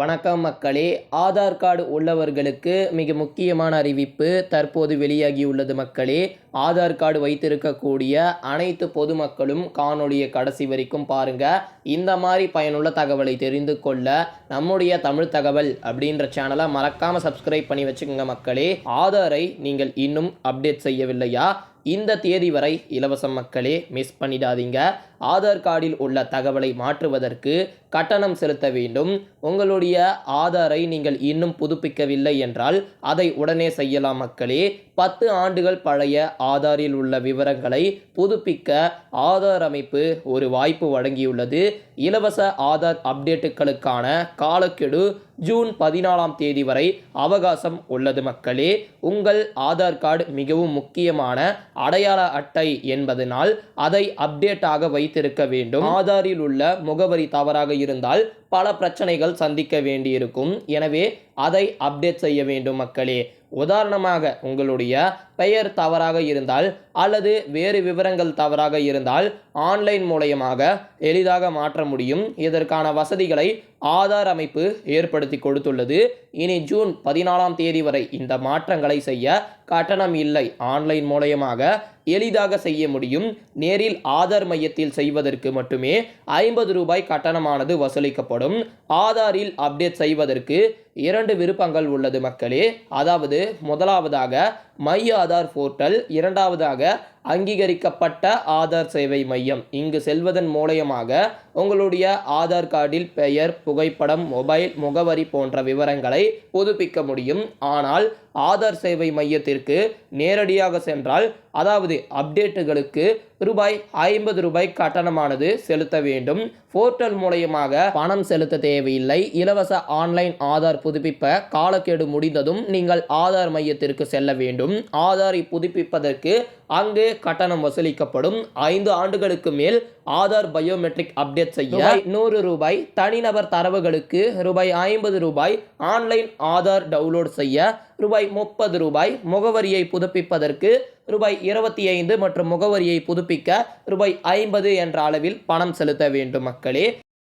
வணக்கம் மக்களே. ஆதார் கார்டு உள்ளவர்களுக்கு மிக முக்கியமான அறிவிப்பு தற்போது வெளியாகியுள்ளது மக்களே. ஆதார் கார்டு வைத்திருக்கக்கூடிய அனைத்து பொதுமக்களும் காணொளியை கடைசி வரைக்கும் பாருங்க. இந்த மாதிரி பயனுள்ள தகவலை தெரிந்து கொள்ள நம்முடைய தமிழ் தகவல் அப்படின்ற சேனலை மறக்காம சப்ஸ்கிரைப் பண்ணி வச்சுக்கோங்க மக்களே. ஆதாரை நீங்கள் இன்னும் அப்டேட் செய்யவில்லையா? இந்த தேதி வரை இலவசம் மக்களே மிஸ் பண்ணிடாதீங்க. ஆதார் கார்டில் உள்ள தகவலை மாற்றுவதற்கு கட்டணம் செலுத்த வேண்டும். உங்களுடைய ஆதாரை நீங்கள் இன்னும் புதுப்பிக்கவில்லை என்றால் அதை உடனே செய்யலாம் மக்களே. பத்து ஆண்டுகள் பழைய ஆதாரில் உள்ள விவரங்களை புதுப்பிக்க ஆதார் அமைப்பு ஒரு வாய்ப்பு வழங்கியுள்ளது. இலவச ஆதார் அப்டேட்டுகளுக்கான காலக்கெடு ஜூன் பதினாலாம் தேதி வரை அவகாசம் உள்ளது மக்களே. உங்கள் ஆதார் கார்டு மிகவும் முக்கியமான அடையாள அட்டை என்பதனால் அதை அப்டேட்டாக வைத்து வைத்திருக்க வேண்டும். ஆதாரில் உள்ள முகவரி தவறாக இருந்தால் பல பிரச்சனைகள் சந்திக்க வேண்டியிருக்கும். எனவே அதை அப்டேட் செய்ய வேண்டும் மக்களே. உதாரணமாக உங்களுடைய பெயர் தவறாக இருந்தால் அல்லது வேறு விவரங்கள் தவறாக இருந்தால் ஆன்லைன் மூலயமாக எளிதாக மாற்ற முடியும். இதற்கான வசதிகளை ஆதார் அமைப்பு ஏற்படுத்தி கொடுத்துள்ளது. இனி ஜூன் பதினாலாம் தேதி வரை இந்த மாற்றங்களை செய்ய கட்டணம் இல்லை. ஆன்லைன் மூலயமாக எளிதாக செய்ய முடியும். நேரில் ஆதார் மையத்தில் செய்வதற்கு மட்டுமே ஐம்பது ரூபாய் கட்டணமானது வசூலிக்கப்படும். ஆதாரில் அப்டேட் செய்வதற்கு இரண்டு விருப்பங்கள் உள்ளது மக்களே. அதாவது முதலாவதாக மை ஆதார் போர்ட்டல் இரண்டாவதாக அங்கீகரிக்கப்பட்ட ஆதார் சேவை மையம். இங்கு செல்வதன் மூலயமாக உங்களுடைய ஆதார் கார்டில் பெயர் புகைப்படம் மொபைல் முகவரி போன்ற விவரங்களை புதுப்பிக்க முடியும். ஆனால் ஆதார் சேவை மையத்திற்கு நேரடியாக சென்றால் அதாவது அப்டேட்டுகளுக்கு ரூபாய் ஐம்பது ரூபாய் கட்டணமானது செலுத்த வேண்டும். போர்ட்டல் மூலயமாக பணம் செலுத்த தேவையில்லை. இலவச ஆன்லைன் ஆதார் புதுப்பிப்ப காலக்கெடு முடிந்ததும் நீங்கள் ஆதார் மையத்திற்கு செல்ல வேண்டும். ஆதாரை புதுப்பிப்பதற்கு அங்கு கட்டணம் வசூலிக்கப்படும். ஐந்து ஆண்டுகளுக்கு மேல் ஆதார் பயோமெட்ரிக் அப்டேட் செய்ய நூறு ரூபாய் தனிநபர் தரவுகளுக்கு ரூபாய் ஐம்பது ரூபாய் ஆன்லைன் ஆதார் டவுன்லோட் செய்ய ரூபாய் முப்பது ரூபாய் முகவரியை புதுப்பிப்பதற்கு ரூபாய் இருபத்தி ஐந்து மற்றும் முகவரியை புதுப்பிக்க ரூபாய் ஐம்பது என்ற அளவில் பணம் செலுத்த வேண்டும் மக்களே.